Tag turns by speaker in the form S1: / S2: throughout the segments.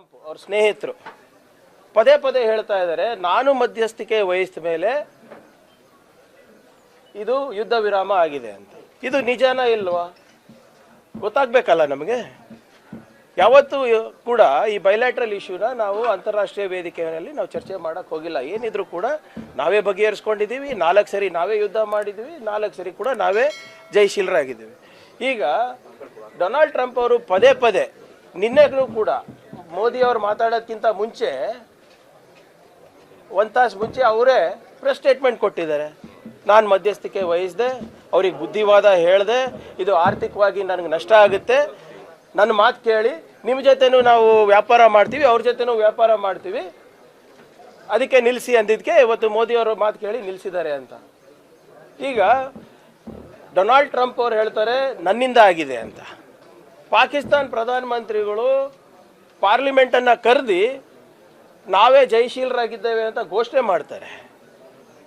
S1: Trump ಅವ್ರ ಸ್ನೇಹಿತರು. ಪದೇ ಪದೇ ಹೇಳ್ತಾ ಇದ್ದಾರೆ, ನಾನು ಮಧ್ಯಸ್ಥಿಕೆ ವಹಿಸಿದ ಮೇಲೆ ಇದು ಯುದ್ಧ ವಿರಾಮ ಆಗಿದೆ ಅಂತ. ಇದು ನಿಜಾನ ಇಲ್ವಾ? ಗೊತ್ತಾಗ್ಬೇಕಲ್ಲ ನಮಗೆ? ಯಾವತ್ತೂ ಕೂಡ ಈ ಬೈಲ್ಯಾಟ್ರಲ್ ಇಶ್ಯೂನ ನಾವು ಅಂತಾರಾಷ್ಟ್ರೀಯ ವೇದಿಕೆಯಲ್ಲಿ ನಾವು ಚರ್ಚೆ ಮಾಡಕ್ಕೆ ಹೋಗಿಲ್ಲ. ಏನಿದ್ರು ಕೂಡ ನಾವೇ ಬಗೆಹರಿಸ್ಕೊಂಡಿದ್ದೀವಿ, ನಾಲ್ಕು ಸರಿ ನಾವೇ ಯುದ್ಧ ಮಾಡಿದ್ದೀವಿ, ನಾಲ್ಕು ಸರಿ ಕೂಡ ನಾವೇ ಜಯಶೀಲರಾಗಿದ್ದೀವಿ. ಈಗ ಡೊನಾಲ್ಡ್ ಟ್ರಂಪ್ ಅವರು ಪದೇ ಪದೇ, ನಿನ್ನೆಗೂ ಕೂಡ ಮೋದಿ ಅವರು ಮಾತಾಡೋದಕ್ಕಿಂತ ಮುಂಚೆ, ಒಂದು ತಾಸು ಮುಂಚೆ ಅವರೇ ಪ್ರೆಸ್ ಸ್ಟೇಟ್ಮೆಂಟ್ ಕೊಟ್ಟಿದ್ದಾರೆ. ನಾನು ಮಧ್ಯಸ್ಥಿಕೆ ವಹಿಸಿದೆ, ಅವ್ರಿಗೆ ಬುದ್ಧಿವಾದ ಹೇಳಿದೆ, ಇದು ಆರ್ಥಿಕವಾಗಿ ನನಗೆ ನಷ್ಟ ಆಗುತ್ತೆ. ನನ್ನ ಮಾತು ಕೇಳಿ ನಿಮ್ಮ ಜೊತೆನೂ ನಾವು ವ್ಯಾಪಾರ ಮಾಡ್ತೀವಿ, ಅವ್ರ ಜೊತೆನೂ ವ್ಯಾಪಾರ ಮಾಡ್ತೀವಿ. ಅದಕ್ಕೆ ನಿಲ್ಲಿಸಿ ಅಂದಿದ್ದಕ್ಕೆ ಇವತ್ತು ಮೋದಿ ಅವರು ಮಾತು ಕೇಳಿ ನಿಲ್ಲಿಸಿದ್ದಾರೆ ಅಂತ. ಈಗ ಡೊನಾಲ್ಡ್ ಟ್ರಂಪ್ ಅವ್ರು ಹೇಳ್ತಾರೆ, ನನ್ನಿಂದ ಆಗಿದೆ ಅಂತ. ಪಾಕಿಸ್ತಾನ್ ಪ್ರಧಾನಮಂತ್ರಿಗಳು ಪಾರ್ಲಿಮೆಂಟನ್ನು ಕರೆದಿ ನಾವೇ ಜಯಶೀಲರಾಗಿದ್ದೇವೆ ಅಂತ ಘೋಷಣೆ ಮಾಡ್ತಾರೆ.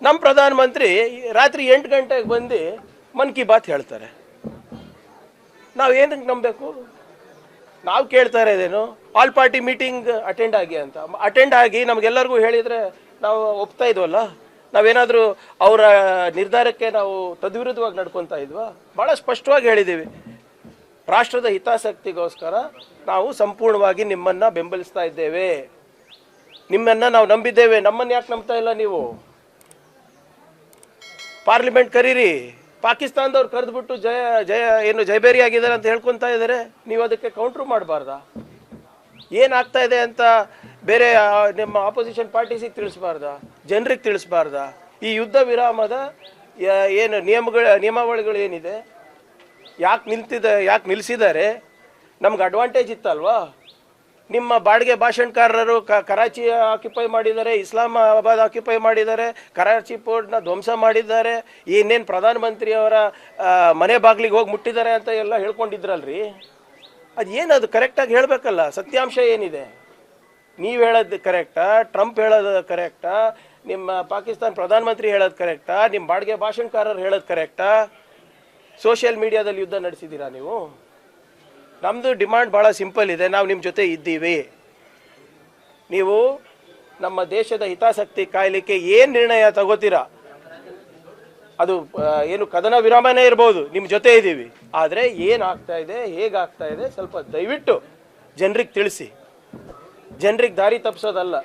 S1: ನಮ್ಮ ಪ್ರಧಾನಮಂತ್ರಿ ರಾತ್ರಿ ಎಂಟು ಗಂಟೆಗೆ ಬಂದು ಮನ್ ಕಿ ಬಾತ್ ಹೇಳ್ತಾರೆ. ನಾವು ಏನಕ್ಕೆ ನಂಬಬೇಕು? ನಾವು ಕೇಳ್ತಾ ಇರೋದೇನು? ಆಲ್ ಪಾರ್ಟಿ ಮೀಟಿಂಗ್ ಅಟೆಂಡ್ ಆಗಿ ಅಂತ. ಅಟೆಂಡ್ ಆಗಿ ನಮಗೆಲ್ಲರಿಗೂ ಹೇಳಿದರೆ ನಾವು ಒಪ್ತಾ ಇದ್ವಲ್ಲ? ನಾವೇನಾದರೂ ಅವರ ನಿರ್ಧಾರಕ್ಕೆ ನಾವು ತದ್ವಿರುದ್ಧವಾಗಿ ನಡ್ಕೊತಾ ಇದ್ವಾ? ಭಾಳ ಸ್ಪಷ್ಟವಾಗಿ ಹೇಳಿದ್ದೀವಿ. ರಾಷ್ಟ್ರದ ಹಿತಾಸಕ್ತಿಗೋಸ್ಕರ ನಾವು ಸಂಪೂರ್ಣವಾಗಿ ನಿಮ್ಮನ್ನು ಬೆಂಬಲಿಸ್ತಾ ಇದ್ದೇವೆ. ನಿಮ್ಮನ್ನು ನಾವು ನಂಬಿದ್ದೇವೆ. ನಮ್ಮನ್ನು ಯಾಕೆ ನಂಬ್ತಾ ಇಲ್ಲ ನೀವು? ಪಾರ್ಲಿಮೆಂಟ್ ಕರೀರಿ. ಪಾಕಿಸ್ತಾನದವ್ರು ಕರೆದ್ಬಿಟ್ಟು ಜಯ ಜಯ, ಏನು ಜೈಬೇರಿ ಆಗಿದ್ದಾರೆ ಅಂತ ಹೇಳ್ಕೊತಾ ಇದ್ದಾರೆ. ನೀವು ಅದಕ್ಕೆ ಕೌಂಟ್ರು ಮಾಡಬಾರ್ದಾ? ಏನಾಗ್ತಾ ಇದೆ ಅಂತ ಬೇರೆ ನಿಮ್ಮ ಆಪೋಸಿಷನ್ ಪಾರ್ಟೀಸಿಗೆ ತಿಳಿಸ್ಬಾರ್ದ? ಜನರಿಗೆ ತಿಳಿಸ್ಬಾರ್ದ? ಈ ಯುದ್ಧ ವಿರಾಮದ ಏನು ನಿಯಮಗಳ, ನಿಯಮಾವಳಿಗಳು ಏನಿದೆ? ಯಾಕೆ ನಿಲ್ತಿದೆ ಯಾಕೆ ನಿಲ್ಲಿಸಿದ್ದಾರೆ ನಮ್ಗೆ ಅಡ್ವಾಂಟೇಜ್ ಇತ್ತಲ್ವಾ? ನಿಮ್ಮ ಬಾಡಿಗೆ ಭಾಷಣಕಾರರು ಕ, ಕರಾಚಿ ಆಕ್ಯುಪೈ ಮಾಡಿದ್ದಾರೆ, ಇಸ್ಲಾಮಾಬಾದ್ ಆಕ್ಯುಪೈ ಮಾಡಿದ್ದಾರೆ, ಕರಾಚಿ ಪೋರ್ಟ್ನ ಧ್ವಂಸ ಮಾಡಿದ್ದಾರೆ, ಇನ್ನೇನು ಪ್ರಧಾನಮಂತ್ರಿಯವರ ಮನೆ ಬಾಗಿಲಿಗೆ ಹೋಗಿ ಮುಟ್ಟಿದ್ದಾರೆ ಅಂತ ಎಲ್ಲ ಹೇಳ್ಕೊಂಡಿದ್ರಲ್ರಿ? ಅದು ಏನದು ಕರೆಕ್ಟಾಗಿ ಹೇಳಬೇಕಲ್ಲ, ಸತ್ಯಾಂಶ ಏನಿದೆ? ನೀವು ಹೇಳೋದು ಕರೆಕ್ಟಾ ಟ್ರಂಪ್ ಹೇಳೋದು ಕರೆಕ್ಟಾ ನಿಮ್ಮ ಪಾಕಿಸ್ತಾನ ಪ್ರಧಾನಮಂತ್ರಿ ಹೇಳೋದು ಕರೆಕ್ಟಾ ನಿಮ್ಮ ಬಾಡಿಗೆ ಭಾಷಣಕಾರರು ಹೇಳೋದು ಕರೆಕ್ಟಾ ಸೋಷಿಯಲ್ ಮೀಡಿಯಾದಲ್ಲಿ ಯುದ್ಧ ನಡೆಸಿದ್ದೀರಾ ನೀವು? ನಮ್ಮದು ಡಿಮಾಂಡ್ ಭಾಳ ಸಿಂಪಲ್ ಇದೆ, ನಾವು ನಿಮ್ಮ ಜೊತೆ ಇದ್ದೀವಿ. ನೀವು ನಮ್ಮ ದೇಶದ ಹಿತಾಸಕ್ತಿ ಕಾಯಲಿಕ್ಕೆ ಏನು ನಿರ್ಣಯ ತಗೋತೀರಾ? ಅದು ಏನು ಕದನ ವಿರಾಮನೇ ಇರ್ಬೋದು ನಿಮ್ಮ ಜೊತೆ ಇದ್ದೀವಿ. ಆದರೆ ಏನಾಗ್ತಾ ಇದೆ ಹೇಗಾಗ್ತಾ ಇದೆ, ಸ್ವಲ್ಪ ದಯವಿಟ್ಟು ಜನರಿಗೆ ತಿಳಿಸಿ. ಜನರಿಗೆ ದಾರಿ ತಪ್ಪಿಸೋದಲ್ಲ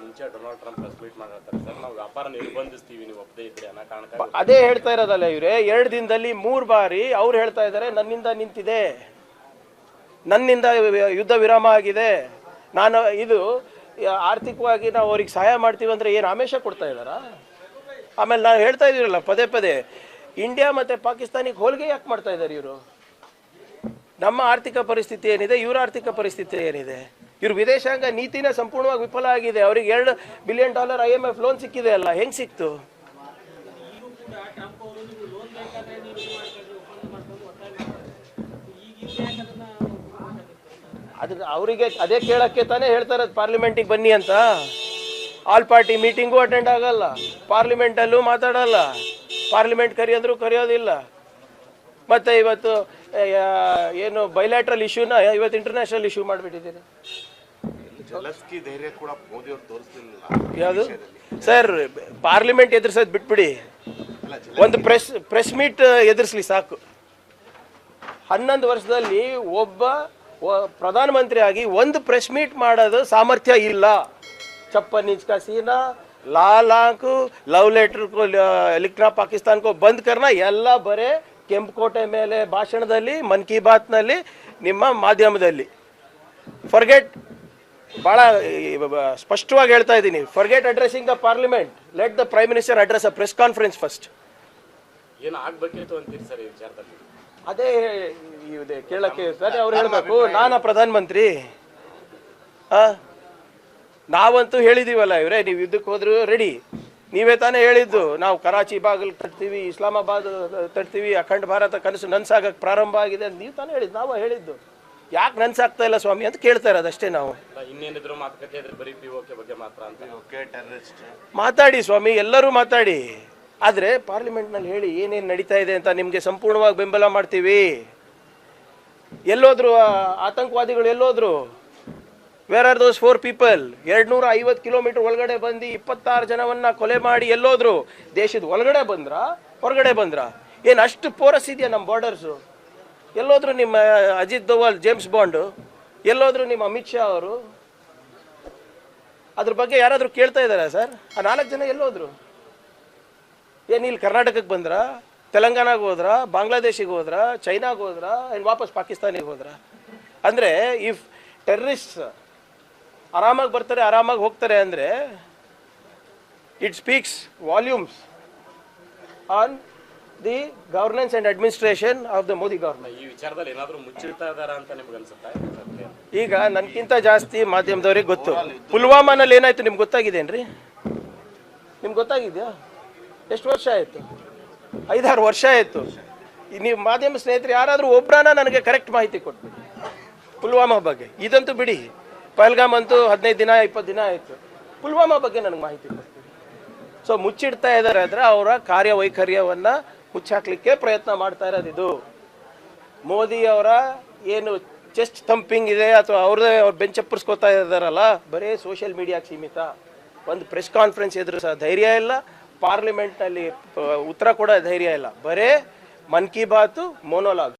S2: ಮುಂಚೆ ಡೊನಾಲ್ಡ್ ಟ್ರಂಪ್ ಮಾಡಿರ್ತಾರೆ. ಸರ್ ನಾವು ವ್ಯಾಪಾರ ನಿರ್ಬಂಧಿಸ್ತೀವಿ ನೀವು ಒಪ್ಪದೇ ಇದ್ರೆ ಅನ್ನೋ
S1: ಅದೇ ಹೇಳ್ತಾ ಇರೋದಲ್ಲ ಇವರೇ ಎರಡು ದಿನದಲ್ಲಿ ಮೂರು ಬಾರಿ ಅವ್ರು ಹೇಳ್ತಾ ಇದ್ದಾರೆ ನನ್ನಿಂದ ನಿಂತಿದೆ. ನನ್ನಿಂದ ಯುದ್ಧ ವಿರಾಮ ಆಗಿದೆ. ನಾನು ಇದು ಆರ್ಥಿಕವಾಗಿ ನಾವು ಅವ್ರಿಗೆ ಸಹಾಯ ಮಾಡ್ತೀವಿ ಅಂದರೆ ಏನು ಆಮೇಶ ಕೊಡ್ತಾ ಇದ್ದಾರಾ? ಆಮೇಲೆ ನಾವು ಹೇಳ್ತಾ ಇದ್ದೀರಲ್ಲ ಪದೇ ಪದೇ ಇಂಡಿಯಾ ಮತ್ತು ಪಾಕಿಸ್ತಾನಿಗೆ ಹೋಲಿಗೆ ಯಾಕೆ ಮಾಡ್ತಾ ಇದ್ದಾರೆ ಇವರು? ನಮ್ಮ ಆರ್ಥಿಕ ಪರಿಸ್ಥಿತಿ ಏನಿದೆ ಇವರ ಆರ್ಥಿಕ ಪರಿಸ್ಥಿತಿ ಏನಿದೆ? ಇವ್ರ ವಿದೇಶಾಂಗ ನೀತಿನೇ ಸಂಪೂರ್ಣವಾಗಿ ವಿಫಲ ಆಗಿದೆ. ಅವ್ರಿಗೆ ಎರಡು billion dollar I M F loan ಸಿಕ್ಕಿದೆ ಅಲ್ಲ, ಹೆಂಗೆ ಸಿಕ್ತು? ಅದ್ರ ಅವರಿಗೆ ಅದೇ ಕೇಳಕ್ಕೆ ತಾನೇ ಹೇಳ್ತಾರೆ ಪಾರ್ಲಿಮೆಂಟಿಗೆ ಬನ್ನಿ ಅಂತ. ಆಲ್ ಪಾರ್ಟಿ ಮೀಟಿಂಗು ಅಟೆಂಡ್ ಆಗಲ್ಲ. ಪಾರ್ಲಿಮೆಂಟಲ್ಲೂ ಮಾತಾಡಲ್ಲ. ಪಾರ್ಲಿಮೆಂಟ್ ಕರೆಯೋದ್ರು ಕರೆಯೋದಿಲ್ಲ. ಮತ್ತೆ ಇವತ್ತು ಏನು ಬೈಲ್ಯಾಟ್ರಲ್ ಇಶ್ಯೂನ ಇವತ್ತು ಇಂಟರ್ನ್ಯಾಷನಲ್ ಇಶ್ಯೂ ಮಾಡಿಬಿಟ್ಟಿದ್ದೀರಿ.
S3: ಧೈರ್ಯ ಕೂಡ ಮೋದಿ
S1: ಸರ್ ಪಾರ್ಲಿಮೆಂಟ್ ಎದುರಿಸೋದು ಬಿಟ್ಬಿಡಿ. ಒಂದು ಪ್ರೆಸ್ ಪ್ರೆಸ್ ಮೀಟ್ ಎದುರಿಸ್ಲಿ ಸಾಕು. ಹನ್ನೊಂದು ವರ್ಷದಲ್ಲಿ ಒಬ್ಬ ಪ್ರಧಾನಮಂತ್ರಿ ಆಗಿ ಒಂದು ಪ್ರೆಸ್ ಮೀಟ್ ಮಾಡೋದು ಸಾಮರ್ಥ್ಯ ಇಲ್ಲ. ಚಪ್ಪನ್ ನಿಜ್ಕಾ ಸೀನಾ ಲಾಲಾಂಕು ಲವ್ ಲೆಟರ್ ಎಲೆಕ್ಟ್ರಾ ಪಾಕಿಸ್ತಾನ್ಕೋ ಬಂದ್ ಕರ್ನ ಎಲ್ಲ ಬರೇ ಕೆಂಪುಕೋಟೆ ಮೇಲೆ ಭಾಷಣದಲ್ಲಿ ಮನ್ ಕಿ ಬಾತ್ನಲ್ಲಿ ನಿಮ್ಮ ಮಾಧ್ಯಮದಲ್ಲಿ. ಫರ್ಗೆಟ್ ಭಾಳ ಸ್ಪಷ್ಟವಾಗಿ ಹೇಳ್ತಾ ಇದ್ದೀನಿ. Forget addressing the parliament let the prime minister address a press conference first
S2: ಏನು ಆಗ್ಬೇಕಿತ್ತು ಅಂತೀರಿ ಸರ್ ಈ ವಿಚಾರದಲ್ಲಿ?
S1: ಅದೇ ಇದೆ ಕೇಳಕ್ಕೆ ಸರ್ ಅವ್ರು ಹೇಳಬೇಕು. ನಾನಾ ಪ್ರಧಾನಮಂತ್ರಿ. ಆ? ನಾವಂತೂ ಹೇಳಿದೀವಲ್ಲ ಇವರೇ ನೀವು ಯುದ್ಧಕ್ಕೆ ಹೋದ್ರು ರೆಡಿ ನೀವೇ ತಾನೇ ಹೇಳಿದ್ದು ನಾವು ಕರಾಚಿ ಬಾಗಿಲು ತಟ್ತೀವಿ ಇಸ್ಲಾಮಾಬಾದ್ ತಟ್ತೀವಿ ಅಖಂಡ ಭಾರತ ಕನಸು ನನ್ಸಾಗಕ್ಕೆ ಪ್ರಾರಂಭ ಆಗಿದೆ ಅಂತ ನೀವು ತಾನೇ ಹೇಳಿದ್ದು. ನಾವು ಹೇಳಿದ್ದು. ಯಾಕೆ ನನ್ಸಾಗ್ತಾ ಇಲ್ಲ ಸ್ವಾಮಿ ಅಂತ ಕೇಳ್ತಾ ಇರೋದು ಅಷ್ಟೇ ನಾವು.
S2: ಇನ್ನೇನಿದ್ರು ಮಾತುಕತೆ ಇದ್ರೆ ಬರೀ ಪಿ ಓಕೆ ಬಗ್ಗೆ ಮಾತ್ರ ಅಂತ.
S3: ಓಕೆ ಟೆರರಿಸ್ಟ್
S1: ಮಾತಾಡಿ ಸ್ವಾಮಿ ಎಲ್ಲರೂ ಮಾತಾಡಿ. ಆದರೆ ಪಾರ್ಲಿಮೆಂಟ್ನಲ್ಲಿ ಹೇಳಿ ಏನೇನು ನಡೀತಾ ಇದೆ ಅಂತ ನಿಮಗೆ ಸಂಪೂರ್ಣವಾಗಿ ಬೆಂಬಲ ಮಾಡ್ತೀವಿ. ಎಲ್ಲೋದ್ರು ಆತಂಕವಾದಿಗಳು ಎಲ್ಲೋದ್ರು? Where are those four people ಎರಡ್ನೂರ ಐವತ್ತು ಕಿಲೋಮೀಟರ್ ಒಳಗಡೆ ಬಂದು ಇಪ್ಪತ್ತಾರು ಜನವನ್ನ ಕೊಲೆ ಮಾಡಿ ಎಲ್ಲೋದ್ರು? ದೇಶದ ಒಳಗಡೆ ಬಂದ್ರ? ಹೊರಗಡೆ ಬಂದ್ರ? ಏನು ಅಷ್ಟು ಪೋರಸ್ ಇದೆಯಾ ನಮ್ಮ ಬಾರ್ಡರ್ಸು ಎಲ್ಲೋದ್ರು ನಿಮ್ಮ ಅಜಿತ್ ದೋವಲ್, ಜೇಮ್ಸ್ ಬಾಂಡು, ಎಲ್ಲೋದ್ರು ನಿಮ್ಮ ಅಮಿತ್ ಶಾ ಅವರು? ಅದ್ರ ಬಗ್ಗೆ ಯಾರಾದರೂ ಕೇಳ್ತಾ ಇದ್ದಾರಾ ಸರ್? ಆ ನಾಲ್ಕು ಜನ ಎಲ್ಲೋದ್ರು? ಏನು ಇಲ್ಲಿ ಕರ್ನಾಟಕಕ್ಕೆ ಬಂದ್ರ? ತೆಲಂಗಾಣಗೆ ಹೋದ್ರ? ಬಾಂಗ್ಲಾದೇಶಿಗೆ ಹೋದ್ರ? ಚೈನಾಗೆ ಹೋದ್ರ? ಏನು ವಾಪಸ್ ಪಾಕಿಸ್ತಾನಿಗೆ ಹೋದ್ರ? ಅಂದರೆ ಇಫ್ ಟೆರ್ರಿಸ್ಟ್ ಆರಾಮಾಗಿ ಬರ್ತಾರೆ, ಆರಾಮಾಗಿ ಹೋಗ್ತಾರೆ ಅಂದರೆ, it speaks volumes on the governance and administration of the Modi government
S2: ಈ ವಿಚಾರದಲ್ಲಿ ಏನಾದರೂ ಮುಚ್ಚಿಡ್ತಾ ಇದಾರ ಅಂತ ನಿಮ್ಗೆ ಅನ್ಸುತ್ತಾ?
S1: ಈಗ ನನ್ಗಿಂತ ಜಾಸ್ತಿ ಮಾಧ್ಯಮದವ್ರಿಗೆ ಗೊತ್ತು. ಪುಲ್ವಾಮಾನಲ್ಲಿ ಏನಾಯ್ತು ನಿಮ್ಗೆ ಗೊತ್ತಾಗಿದೇನ್ರಿ ನಿಮ್ಗೆ ಗೊತ್ತಾಗಿದೆಯಾ? ಎಷ್ಟು ವರ್ಷ ಆಯಿತು? ಐದಾರು ವರ್ಷ ಆಯಿತು. ನೀವು ಮಾಧ್ಯಮ ಸ್ನೇಹಿತರು ಯಾರಾದರೂ ಒಬ್ಬರನ್ನ ನನಗೆ ಕರೆಕ್ಟ್ ಮಾಹಿತಿ ಕೊಟ್ಬಿಡಿ. ಪುಲ್ವಾಮಾ ಬಗ್ಗೆ. ಇದಂತೂ ಬಿಡಿ. ಪಹಲ್ಗಾಮ್ ಅಂತೂ ಹದಿನೈದು ದಿನ ಇಪ್ಪತ್ತು ದಿನ ಆಯಿತು. ಪುಲ್ವಾಮಾ ಬಗ್ಗೆ ನನಗೆ ಮಾಹಿತಿ ಕೊಡ್ತೀವಿ ಸೊ ಮುಚ್ಚಿಡ್ತಾ ಇದ್ದಾರೆ ಅಂದರೆ ಅವರ ಕಾರ್ಯವೈಖರ್ಯವನ್ನು ಮುಚ್ಚಾಕ್ಲಿಕ್ಕೆ ಪ್ರಯತ್ನ ಮಾಡ್ತಾ ಇರೋದು ಇದು. ಮೋದಿ ಅವರ ಏನು ಚೆಸ್ಟ್ ಥಂಪಿಂಗ್ ಇದೆ ಅಥವಾ ಅವ್ರದೇ ಅವ್ರು ಬೆಂಚ್ ಅಪ್ಪರ್ಸ್ಕೊತಾ ಇದ್ದಾರಲ್ಲ, ಬರೀ ಸೋಷಿಯಲ್ ಮೀಡಿಯಾಕ್ಕೆ ಸೀಮಿತ. ಒಂದು ಪ್ರೆಸ್ ಕಾನ್ಫರೆನ್ಸ್ ಎದುರು ಸಹ ಧೈರ್ಯ ಇಲ್ಲ ಪಾರ್ಲಿಮೆಂಟ್ನಲ್ಲಿ ಉತ್ತರ ಕೂಡ ಧೈರ್ಯ ಇಲ್ಲ. ಬರೇ ಮನ್ ಕಿ ಬಾತು ಮೋನೋಲಾಗ್